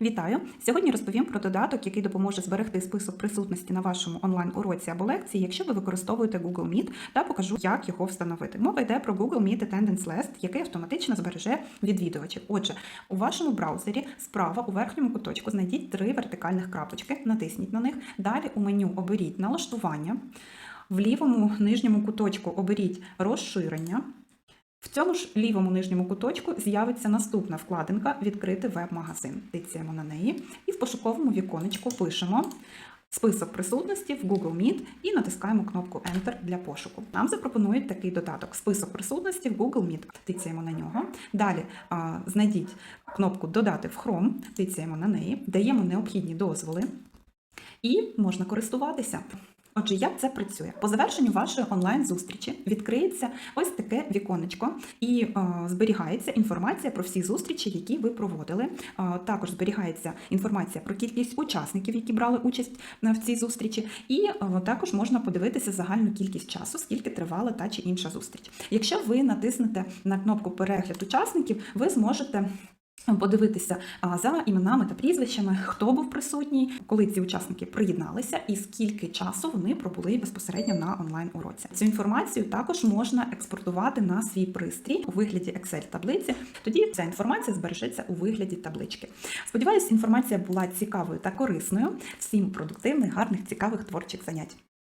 Вітаю! Сьогодні розповім про додаток, який допоможе зберегти список присутності на вашому онлайн-уроці або лекції, якщо ви використовуєте Google Meet, та покажу, як його встановити. Мова йде про Google Meet Attendance List, який автоматично збереже відвідувачів. Отже, у вашому браузері справа у верхньому куточку знайдіть три вертикальних крапочки, натисніть на них. Далі у меню оберіть налаштування. В лівому нижньому куточку оберіть розширення. В цьому ж лівому нижньому куточку з'явиться наступна вкладинка Відкрити веб-магазин. Тицяємо на неї і в пошуковому віконечку пишемо список присутності в Google Meet і натискаємо кнопку Enter для пошуку. Нам запропонують такий додаток список присутності в Google Meet. Тицяємо на нього. Далі а, знайдіть кнопку Додати в Chrome, тицяємо на неї, даємо необхідні дозволи і можна користуватися. Отже, як це працює? По завершенню вашої онлайн-зустрічі відкриється ось таке віконечко і е, зберігається інформація про всі зустрічі, які ви проводили. Е, також зберігається інформація про кількість учасників, які брали участь е, в цій зустрічі, і е, також можна подивитися загальну кількість часу, скільки тривала та чи інша зустріч. Якщо ви натиснете на кнопку Перегляд учасників, ви зможете подивитися за іменами та прізвищами, хто був присутній, коли ці учасники приєдналися, і скільки часу вони пробули безпосередньо на онлайн уроці. Цю інформацію також можна експортувати на свій пристрій у вигляді Excel-таблиці. Тоді ця інформація збережеться у вигляді таблички. Сподіваюсь, інформація була цікавою та корисною. Всім продуктивних, гарних, цікавих творчих занять.